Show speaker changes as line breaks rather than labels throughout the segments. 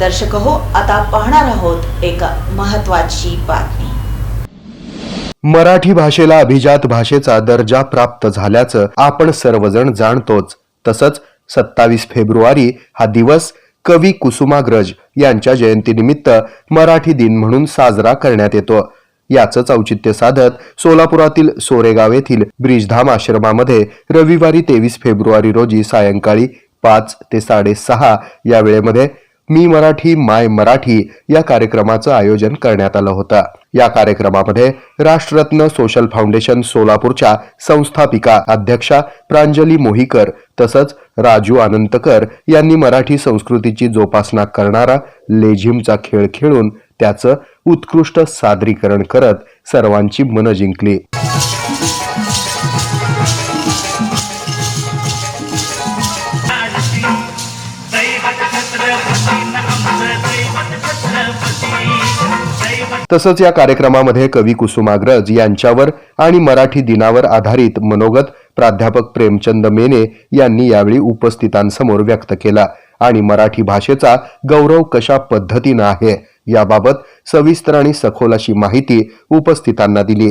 दर्शक हो आता पाहणार आहोत एक महत्वाची बातमी.
मराठी भाषेला अभिजात भाषेचा दर्जा प्राप्त झाल्याचं आपण सर्वजण जाणतोच. तसंच सत्तावीस फेब्रुवारी हा दिवस कवी कुसुमाग्रज यांच्या जयंतीनिमित्त मराठी दिन म्हणून साजरा करण्यात येतो. याचंच औचित्य साधत सोलापुरातील सोरेगाव येथील ब्रिजधाम आश्रमामध्ये रविवारी तेवीस फेब्रुवारी रोजी सायंकाळी पाच ते साडेसहा या वेळेमध्ये मी मराठी माय मराठी या कार्यक्रमाचं आयोजन करण्यात आलं होतं. या कार्यक्रमामध्ये राष्ट्ररत्न सोशल फाउंडेशन सोलापूरच्या संस्थापिका अध्यक्षा प्रांजली मोहीकर तसंच राजू आनंतकर यांनी मराठी संस्कृतीची जोपासना करणारा लेझिमचा खेळ खेळून त्याचं उत्कृष्ट सादरीकरण करत सर्वांची मनं जिंकली. तसंच या कार्यक्रमामध्ये कवी कुसुमाग्रज यांच्यावर आणि मराठी दिनावर आधारित मनोगत प्राध्यापक प्रेमचंद मेने यांनी यावेळी उपस्थितांसमोर व्यक्त केला. आणि मराठी भाषेचा गौरव कशा पद्धतीनं आहे याबाबत सविस्तर आणि सखोल अशी माहिती उपस्थितांना दिली.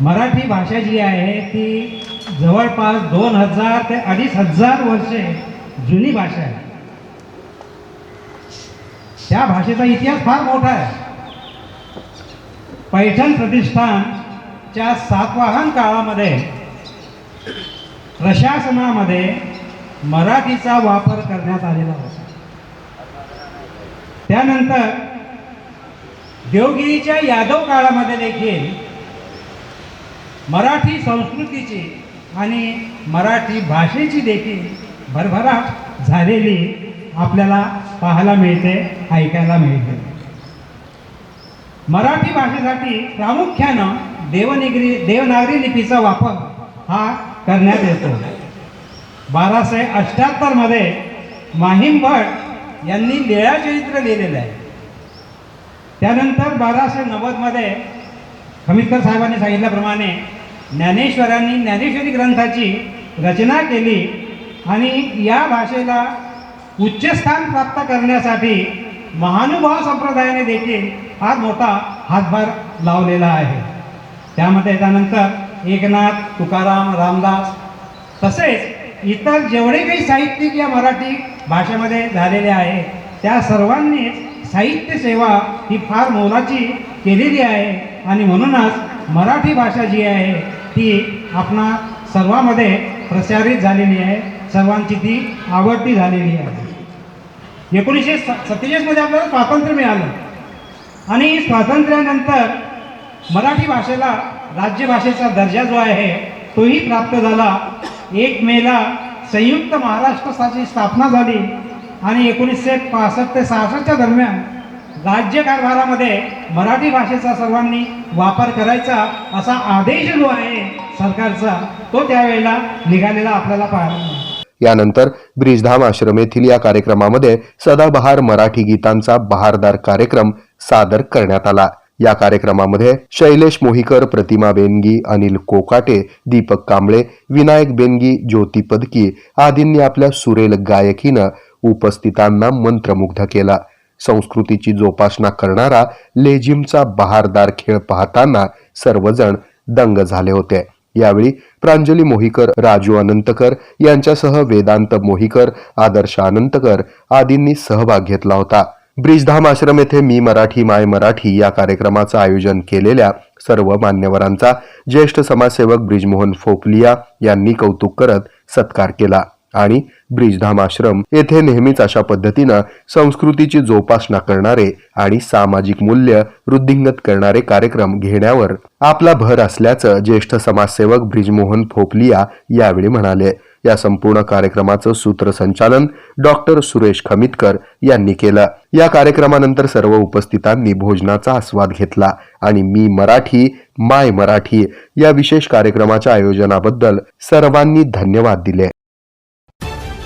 मराठी भाषा जी आहे ती जवळपास दोन हजार ते अडीच हजार वर्षे जुनी भाषा आहे. त्या भाषेचा इतिहास फार मोठा आहे. पैठण प्रतिष्ठानच्या सातवाहन काळामध्ये प्रशासनामध्ये मराठीचा वापर करण्यात आलेला होता. त्यानंतर देवगिरीच्या यादव काळामध्ये देखील मराठी संस्कृतीची आणि मराठी भाषेची देखील भरभराट झालेली आपल्याला पाहायला मिळते ऐकायला मिळते. मराठी भाषेसाठी प्रामुख्यानं देवनिगरी देवनागरी लिपीचा वापर हा करण्यात येतो. बाराशे अठ्ठ्याहत्तरमध्ये माहीम भट यांनी लीळा चरित्र लिहिलेलं आहे. त्यानंतर बाराशे नव्वदमध्ये खमितकर साहेबांनी सांगितल्याप्रमाणे ज्ञानेश्वरांनी ज्ञानेश्वरी ग्रंथाची रचना केली आणि या भाषेला उच्चस्थान प्राप्त करण्यासाठी महानुभाव संप्रदायाने देखील फार मोठा हातभार लावलेला आहे. त्यामध्ये त्यानंतर एकनाथ तुकाराम रामदास तसेच इतर जेवढे काही साहित्यिक या मराठी भाषेमध्ये झालेले आहे त्या सर्वांनीच साहित्य सेवा ही फार मोलाची केलेली आहे. आणि म्हणूनच मराठी भाषा जी आहे ती आपणा सर्वामध्ये प्रसारित झालेली आहे. सर्वांची ती आवडती झालेली आहे. एकोणीसशे स सत्तेचाळीसमध्ये आपल्याला स्वातंत्र्य मिळालं. आणि स्वातंत्र्यानंतर मराठी भाषेला राज्यभाषेचा दर्जा जो आहे तोही प्राप्त झाला. एक मेला संयुक्त महाराष्ट्राची स्थापना झाली आणि एकोणीसशे पासष्ट ते सहासष्टच्या दरम्यान राज्यकारभारामध्ये मराठी भाषेचा सर्वांनी वापर करायचा असा आदेश जो आहे सरकारचा तो त्यावेळेला निघालेला आपल्याला पाहायला मिळतो
यानंतर ब्रिजधाम आश्रम येथील या कार्यक्रमामध्ये सदाबहार मराठी गीतांचा बहारदार कार्यक्रम सादर करण्यात आला. या कार्यक्रमामध्ये शैलेश मोहीकर प्रतिमा बेनगी अनिल कोकाटे दीपक कांबळे विनायक बेनगी ज्योती पदकी आदींनी आपल्या सुरेल गायकीनं उपस्थितांना मंत्रमुग्ध केला. संस्कृतीची जोपासना करणारा लेझिमचा बहारदार खेळ पाहताना सर्वजण दंग झाले होते. यावेळी प्रांजली मोहीकर राजू अनंतकर यांच्यासह वेदांत मोहीकर आदर्श अनंतकर आदींनी सहभाग घेतला होता. ब्रिजधाम आश्रम येथे मी मराठी माय मराठी या कार्यक्रमाचं आयोजन केलेल्या सर्व मान्यवरांचा ज्येष्ठ समाजसेवक ब्रिजमोहन फोपलिया यांनी कौतुक करत सत्कार केला आणि ब्रिजधाम आश्रम येथे नेहमीच अशा पद्धतीनं संस्कृतीची जोपासना करणारे आणि सामाजिक मूल्य वृद्धिंगत करणारे कार्यक्रम घेण्यावर आपला भर असल्याचं ज्येष्ठ समाजसेवक ब्रिजमोहन फोपलिया यावेळी म्हणाले. या संपूर्ण कार्यक्रमाचं सूत्रसंचालन डॉक्टर सुरेश खमितकर यांनी केलं. या कार्यक्रमानंतर सर्व उपस्थितांनी भोजनाचा आस्वाद घेतला आणि मी मराठी माय मराठी या विशेष कार्यक्रमाच्या आयोजनाबद्दल सर्वांनी धन्यवाद दिले.